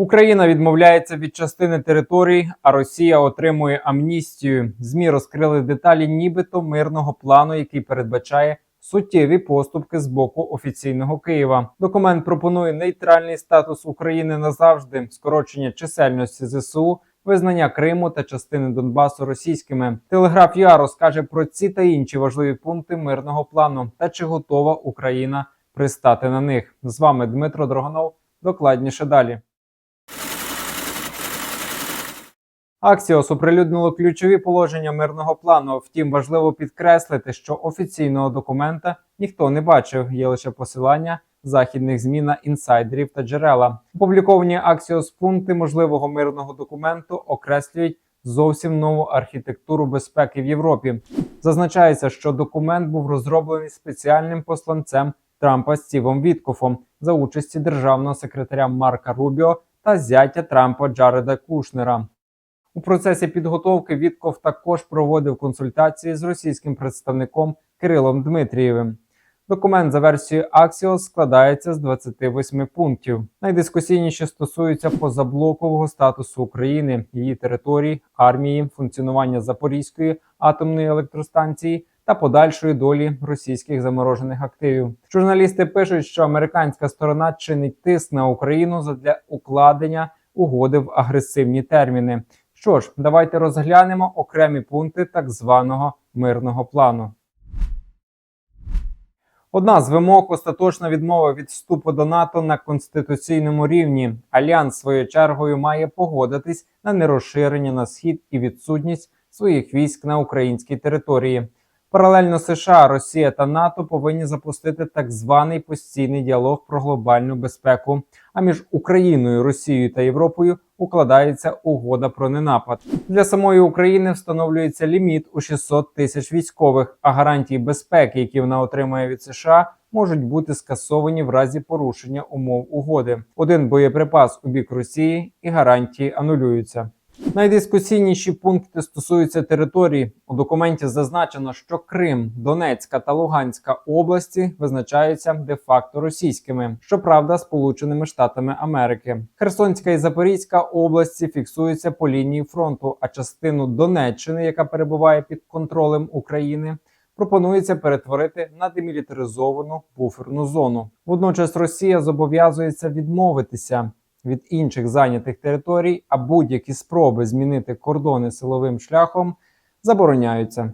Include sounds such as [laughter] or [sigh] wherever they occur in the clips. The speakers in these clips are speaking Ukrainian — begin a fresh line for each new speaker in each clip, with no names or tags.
Україна відмовляється від частини територій, а Росія отримує амністію. Змі розкрили деталі, нібито мирного плану, який передбачає суттєві поступки з боку офіційного Києва. Документ пропонує нейтральний статус України назавжди, скорочення чисельності ЗСУ. Визнання Криму та частини Донбасу російськими телеграф ЮА розкаже про ці та інші важливі пункти мирного плану та чи готова Україна пристати на них. З вами Дмитро Дрогонов. Докладніше далі. Аксіос оприлюднило ключові положення мирного плану. Втім, важливо підкреслити, що офіційного документа ніхто не бачив. Є лише посилання західних змін на інсайдерів та джерела. Опубліковані Аксіос пункти можливого мирного документу окреслюють зовсім нову архітектуру безпеки в Європі. Зазначається, що документ був розроблений спеціальним посланцем Трампа Стівом Віткофом за участі державного секретаря Марка Рубіо та зятя Трампа Джареда Кушнера. У процесі підготовки Вітков також проводив консультації з російським представником Кирилом Дмитрієвим. Документ за версією Axios складається з 28 пунктів. Найдискусійніші стосуються позаблокового статусу України, її території, армії, функціонування Запорізької атомної електростанції та подальшої долі російських заморожених активів. Журналісти пишуть, що американська сторона чинить тиск на Україну задля укладення угоди в агресивні терміни. Що ж, давайте розглянемо окремі пункти так званого мирного плану. Одна з вимог остаточна відмова від вступу до НАТО на конституційному рівні. Альянс своєю чергою має погодитись на нерозширення на схід і відсутність своїх військ на українській території. Паралельно США, Росія та НАТО повинні запустити так званий постійний діалог про глобальну безпеку. А між Україною, Росією та Європою укладається угода про ненапад. Для самої України встановлюється ліміт у 600 тисяч військових, а гарантії безпеки, які вона отримає від США, можуть бути скасовані в разі порушення умов угоди. Один боєприпас у бік Росії і гарантії анулюються. Найдискусійніші пункти стосуються території. У документі зазначено, що Крим, Донецька та Луганська області визначаються де-факто російськими, щоправда, Сполученими Штатами Америки. Херсонська і Запорізька області фіксуються по лінії фронту, а частину Донеччини, яка перебуває під контролем України. Пропонується перетворити на демілітаризовану буферну зону. Водночас Росія зобов'язується відмовитися від інших зайнятих територій, а будь-які спроби змінити кордони силовим шляхом забороняються.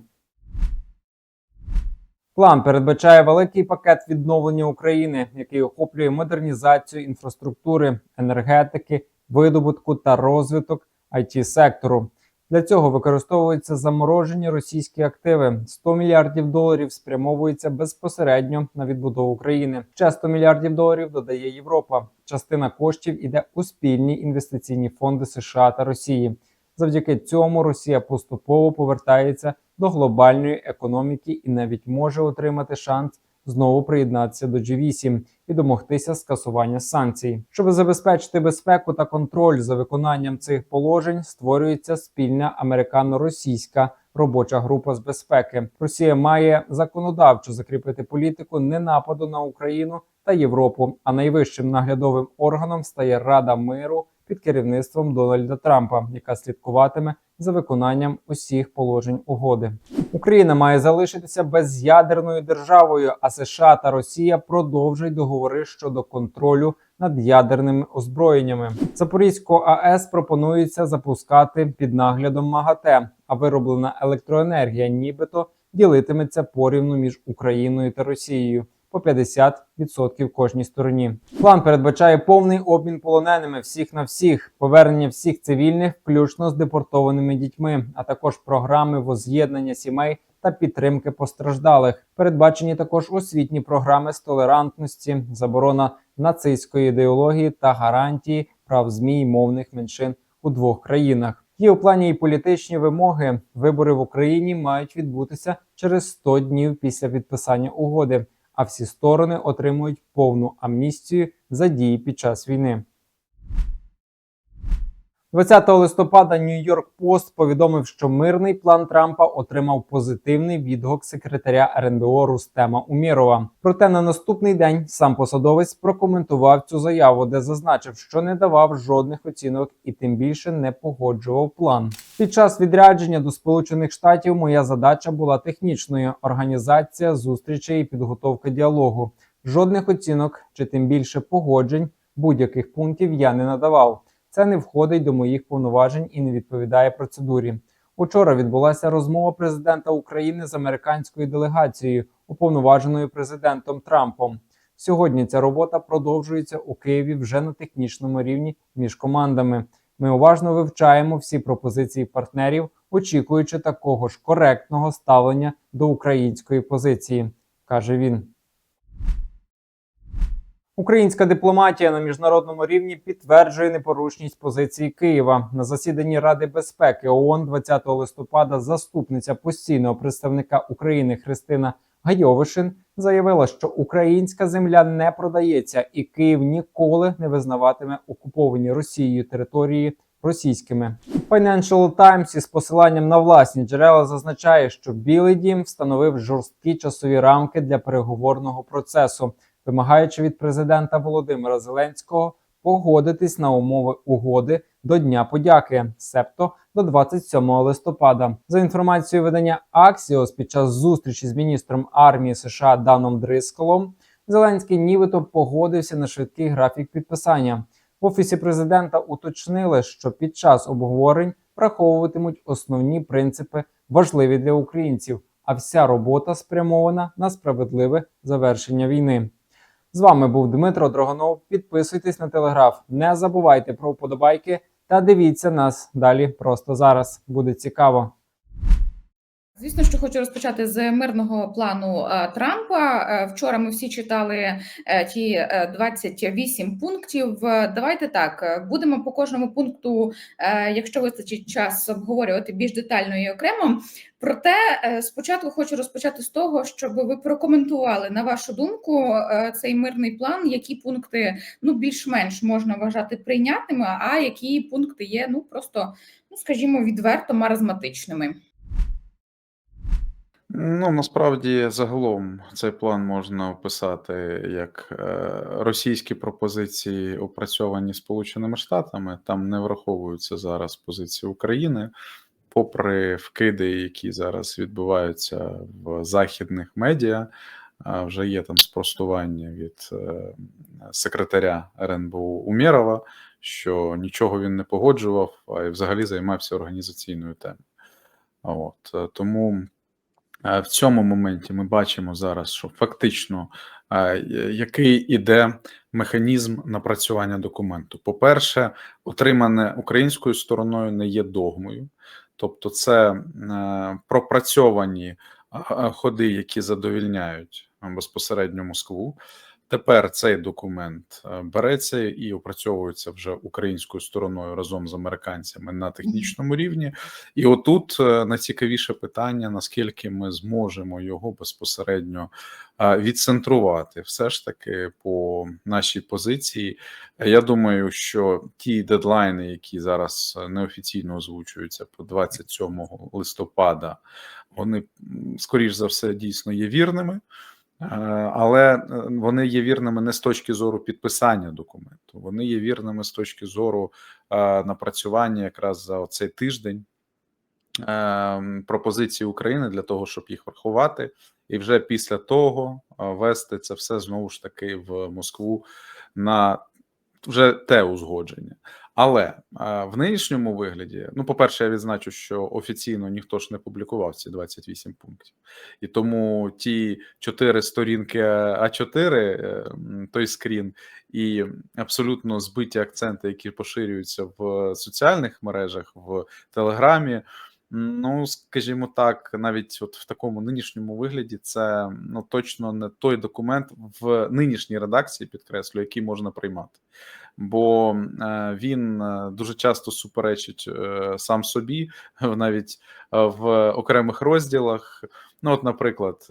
План передбачає великий пакет відновлення України, який охоплює модернізацію інфраструктури, енергетики, видобутку та розвиток it сектору. Для цього використовуються заморожені російські активи. 100 мільярдів доларів спрямовується безпосередньо на відбудову країни. Ще 100 мільярдів доларів додає Європа. Частина коштів іде у спільні інвестиційні фонди США та Росії. Завдяки цьому Росія поступово повертається до глобальної економіки і навіть може отримати шанс знову приєднатися до G8 і домогтися скасування санкцій. Щоб забезпечити безпеку та контроль за виконанням цих положень, створюється спільна американо-російська робоча група з безпеки. Росія має законодавчо закріпити політику ненападу на Україну та Європу. А найвищим наглядовим органом стає Рада миру під керівництвом Дональда Трампа, яка слідкуватиме за виконанням усіх положень угоди. Україна має залишитися без'ядерною державою, а США та Росія продовжують договори щодо контролю над ядерними озброєннями. Запорізьку АЕС пропонується запускати під наглядом МАГАТЕ, а вироблена електроенергія, нібито ділитиметься порівну між Україною та Росією. По 50% кожній стороні. План передбачає повний обмін полоненими всіх на всіх, повернення всіх цивільних, включно з депортованими дітьми, а також програми воз'єднання сімей та підтримки постраждалих. Передбачені також освітні програми з толерантності, заборона нацистської ідеології та гарантії прав змі мовних меншин у двох країнах. Є у плані і політичні вимоги. Вибори в Україні мають відбутися через 100 днів після підписання угоди а всі сторони отримують повну амністію за дії під час війни. 20 листопада Нью-Йорк Пост повідомив, що мирний план Трампа отримав позитивний відгук секретаря РНБО Рустема Умірова. Проте на наступний день сам посадовець прокоментував цю заяву, де зазначив, що не давав жодних оцінок і тим більше не погоджував план. Під час відрядження до Сполучених Штатів моя задача була технічною: організація зустрічей і підготовка діалогу. Жодних оцінок чи тим більше погоджень будь-яких пунктів я не надавав. Це не входить до моїх повноважень і не відповідає процедурі. Учора відбулася розмова президента України з американською делегацією, уповноваженою президентом Трампом. Сьогодні ця робота продовжується у Києві вже на технічному рівні між командами. Ми уважно вивчаємо всі пропозиції партнерів, очікуючи такого ж коректного ставлення до української позиції, каже він. Українська дипломатія на міжнародному рівні підтверджує непорушність позиції Києва на засіданні Ради безпеки ООН 20 листопада. Заступниця постійного представника України Христина Гайовишин заявила, що українська земля не продається, і Київ ніколи не визнаватиме окуповані Росією території російськими. Financial Times із посиланням на власні джерела зазначає, що Білий Дім встановив жорсткі часові рамки для переговорного процесу вимагаючи від президента Володимира Зеленського погодитись на умови угоди до Дня подяки, себто до 27 листопада. За інформацією видання Axios, під час зустрічі з міністром армії США Даном Дрисколом, Зеленський нібито погодився на швидкий графік підписання. В офісі президента уточнили, що під час обговорень враховуватимуть основні принципи, важливі для українців. А вся робота спрямована на справедливе завершення війни. З вами був Дмитро Дрогонов. Підписуйтесь на телеграф, не забувайте про вподобайки та дивіться нас далі просто зараз. Буде цікаво.
Звісно, що хочу розпочати з мирного плану е, Трампа. Е, Вчора ми всі читали е, ті е, 28 пунктів. Давайте так будемо по кожному пункту, якщо вистачить час, обговорювати більш детально і окремо. Проте е, спочатку хочу розпочати з того, щоб ви прокоментували на вашу думку е, цей мирний план, які пункти ну більш-менш можна вважати прийнятними, а які пункти є ну просто, ну скажімо, відверто маразматичними.
Ну, насправді, загалом цей план можна описати як е, російські пропозиції, опрацьовані Сполученими Штатами. Там не враховуються зараз позиції України, попри вкиди, які зараз відбуваються в західних медіа. Вже є там спростування від е, секретаря РНБУ Умєрова, що нічого він не погоджував, а й взагалі займався організаційною темою. От е, тому. Е, В цьому моменті ми бачимо зараз, що фактично який іде механізм напрацювання документу. По-перше, отримане українською стороною не є догмою, тобто це е, пропрацьовані ходи, які задовільняють безпосередньо Москву. Тепер цей документ е, береться і опрацьовується вже українською стороною разом з американцями на технічному рівні. І отут е, найцікавіше питання: наскільки ми зможемо його безпосередньо е, відцентрувати, все ж таки по нашій позиції. Я думаю, що ті дедлайни, які зараз неофіційно озвучуються по 27 листопада, вони скоріш за все дійсно є вірними. Е, Але е, вони є вірними не з точки зору підписання документу, вони є вірними з точки зору е, напрацювання якраз за оцей тиждень пропозиції України для того, щоб їх врахувати, і вже після того вести це все знову ж таки в Москву на вже те узгодження. Але е, в нинішньому вигляді, ну, по-перше, я відзначу, що офіційно ніхто ж не публікував ці 28 пунктів, і тому ті чотири сторінки А4, е, той скрін, і абсолютно збиті акценти, які поширюються в соціальних мережах, в Телеграмі. Ну, скажімо так, навіть от в такому нинішньому вигляді, це ну точно не той документ в нинішній редакції, підкреслю, який можна приймати. Бо е, він е, дуже часто суперечить е, сам собі, [laughs] навіть в окремих розділах. Ну, от, наприклад,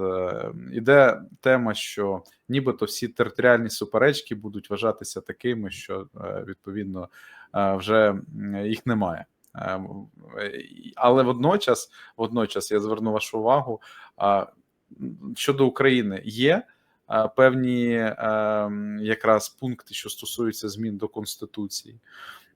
іде тема, що нібито всі територіальні суперечки будуть вважатися такими, що відповідно вже їх немає. Але водночас, водночас я зверну вашу увагу. Щодо України є певні е, якраз пункти, що стосуються змін до конституції.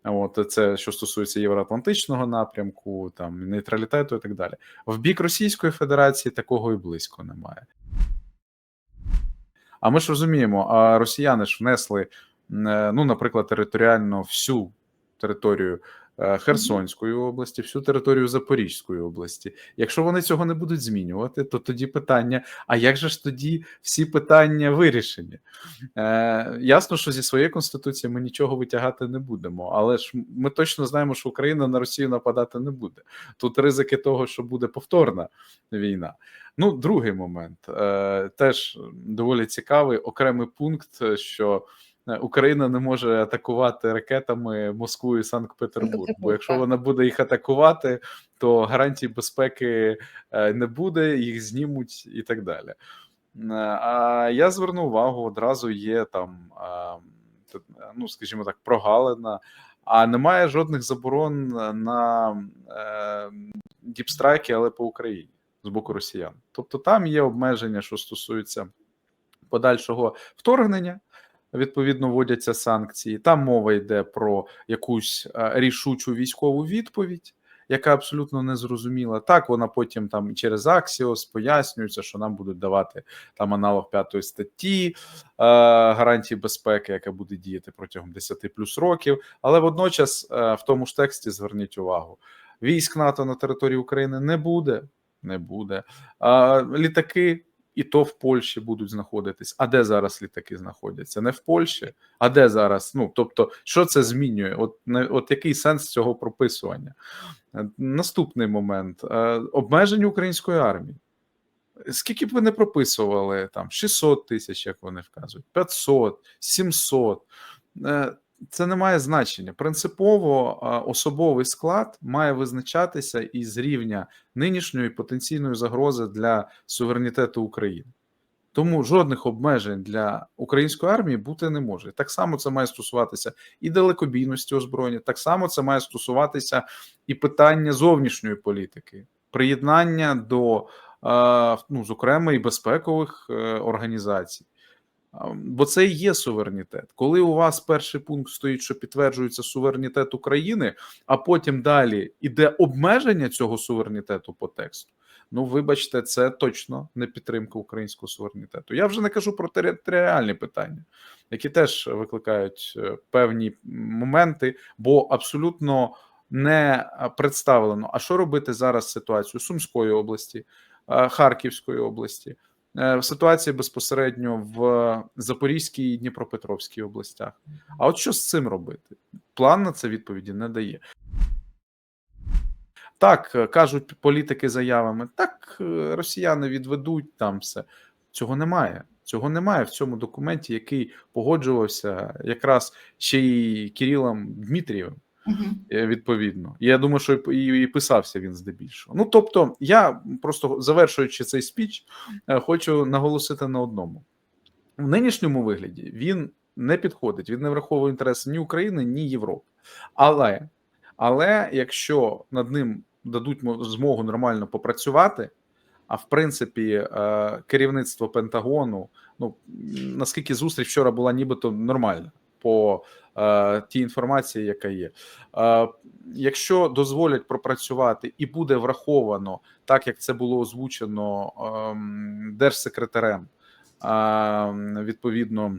От це що стосується євроатлантичного напрямку, там нейтралітету і так далі. В бік Російської Федерації такого і близько немає. А ми ж розуміємо, а росіяни ж внесли, е, ну, наприклад, територіально всю територію е, Херсонської області, всю територію Запорізької області. Якщо вони цього не будуть змінювати, то тоді питання: а як же ж тоді всі питання вирішені? Е, ясно, що зі своєї конституції ми нічого витягати не будемо, але ж ми точно знаємо, що Україна на Росію нападати не буде. Тут ризики того, що буде повторна війна. Ну, другий момент е, теж доволі цікавий окремий пункт, е, що е, Україна не може атакувати ракетами Москву і Санкт-Петербург. Бо якщо вона буде їх атакувати, то гарантій безпеки е, не буде, їх знімуть і так далі. Е, А я зверну увагу, одразу є там, ну скажімо так, прогалина, а немає жодних заборон на е, діпстрайки, але по Україні з боку росіян. Тобто там є обмеження, що стосуються подальшого вторгнення. Відповідно, вводяться санкції. Там мова йде про якусь е, рішучу військову відповідь, яка абсолютно не зрозуміла. Так, вона потім там через Аксіос пояснюється, що нам будуть давати там аналог п'ятої статті е, гарантії безпеки, яка буде діяти протягом 10 плюс років. Але водночас е, в тому ж тексті зверніть увагу: військ НАТО на території України не буде. Не буде. А, літаки і то в Польщі будуть знаходитись. А де зараз літаки знаходяться? Не в Польщі, а де зараз? Ну тобто, що це змінює? От от який сенс цього прописування? Е, Наступний момент е, обмеження української армії. Скільки б ви не прописували там 600 тисяч, як вони вказують, 500, 700. Це не має значення. Принципово особовий склад має визначатися із рівня нинішньої потенційної загрози для суверенітету України. Тому жодних обмежень для української армії бути не може. Так само це має стосуватися і далекобійності озброєння, так само це має стосуватися і питання зовнішньої політики, приєднання до ну, зокрема і безпекових е, організацій. Бо це і є суверенітет. Коли у вас перший пункт стоїть, що підтверджується суверенітет України, а потім далі іде обмеження цього суверенітету по тексту. Ну, вибачте, це точно не підтримка українського суверенітету. Я вже не кажу про територіальні питання, які теж викликають е, певні моменти, бо абсолютно не представлено. А що робити зараз з ситуацією Сумської області, е, Харківської області? Е, в ситуації безпосередньо в Запорізькій і Дніпропетровській областях. А от що з цим робити? План на це відповіді не дає. Так, е, кажуть політики заявами, так е, росіяни відведуть там все. Цього немає. Цього немає в цьому документі, який погоджувався якраз ще й Кирилом Дмитрієвим. Е, відповідно. Я думаю, що і, і писався він здебільшого. Ну тобто, я просто завершуючи цей спіч, е, хочу наголосити на одному: в нинішньому вигляді він не підходить, він не враховує інтереси ні України, ні Європи. Але, але якщо над ним дадуть змогу нормально попрацювати. А в принципі, е, керівництво Пентагону, ну наскільки зустріч вчора була нібито нормальна по е, тій інформації, яка є. Е, Якщо дозволять пропрацювати і буде враховано, так як це було озвучено ем, держсекретарем, е, відповідно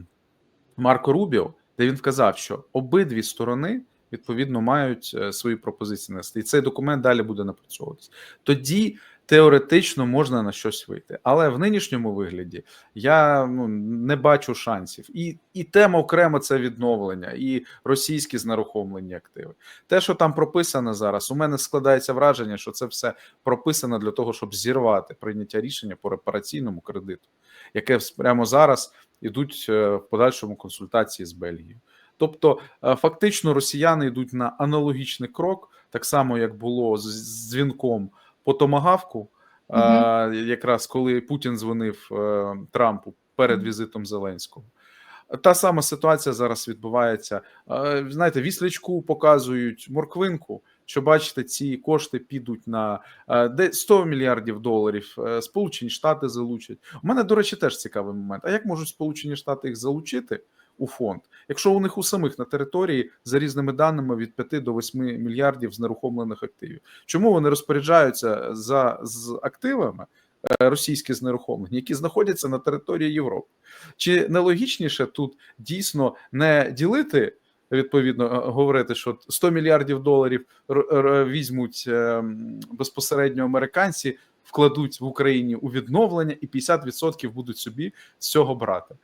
Марко Рубіо, де він вказав, що обидві сторони відповідно мають е, свої пропозиції нести, і цей документ далі буде напрацьовуватися. Тоді теоретично можна на щось вийти, але в нинішньому вигляді я ну не бачу шансів. І, і тема окремо це відновлення, і російські знерухомлені активи. Те, що там прописано зараз, у мене складається враження, що це все прописано для того, щоб зірвати прийняття рішення по репараційному кредиту, яке прямо зараз ідуть е, в подальшому консультації з Бельгією. Тобто, е, фактично, росіяни йдуть на аналогічний крок, так само як було з з дзвінком по томагавку. е, Якраз коли Путін дзвонив е, Трампу перед візитом Зеленського. Та сама ситуація зараз відбувається. Е, Знаєте, віслячку показують морквинку, що бачите, ці кошти підуть на е, де 100 мільярдів доларів. е, Сполучені Штати залучать. У мене, до речі, теж цікавий момент. А як можуть Сполучені Штати їх залучити у фонд, якщо у них у самих на території за різними даними від 5 до 8 мільярдів знерухомлених активів? Чому вони розпоряджаються за з активами? е, Російські знерухомлені, які знаходяться на території Європи, чи нелогічніше тут дійсно не ділити відповідно е, говорити, що 100 мільярдів доларів візьмуть е, безпосередньо американці, вкладуть в Україні у відновлення, і 50% будуть собі з цього брати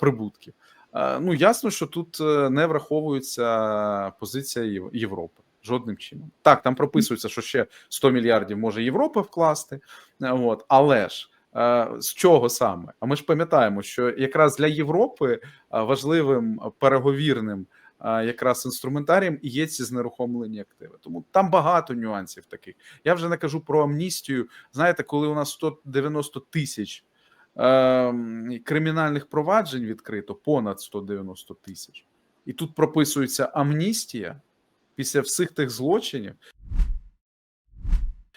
прибутки. Е, Ну ясно, що тут е, не враховується позиція Європи. Жодним чином. Так, там прописується, що ще 100 мільярдів може Європа вкласти. е, От, але ж з чого саме? А ми ж пам'ятаємо, що якраз для Європи важливим переговірним якраз інструментарієм і є ці знерухомлені активи. Тому там багато нюансів таких. Я вже не кажу про амністію. Знаєте, коли у нас 190 тисяч кримінальних проваджень відкрито, понад 190 тисяч, і тут прописується амністія після всіх тих злочинів.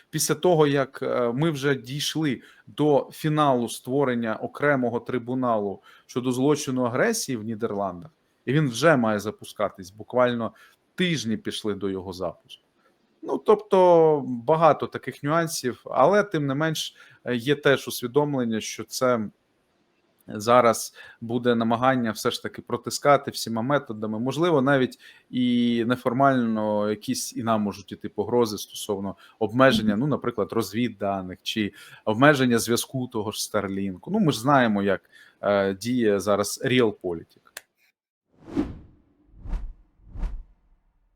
Після того, як е, ми вже дійшли до фіналу створення окремого трибуналу щодо злочину агресії в Нідерландах, і він вже має запускатись. Буквально тижні пішли до його запуску. Ну тобто багато таких нюансів, але тим не менш е, є теж усвідомлення, що це зараз буде намагання все ж таки протискати всіма методами. Можливо, навіть і неформально якісь і нам можуть іти погрози стосовно обмеження, ну, наприклад, розвідданих чи обмеження зв'язку того ж Starlink. Ну, ми ж знаємо, як е, діє зараз Realpolitik.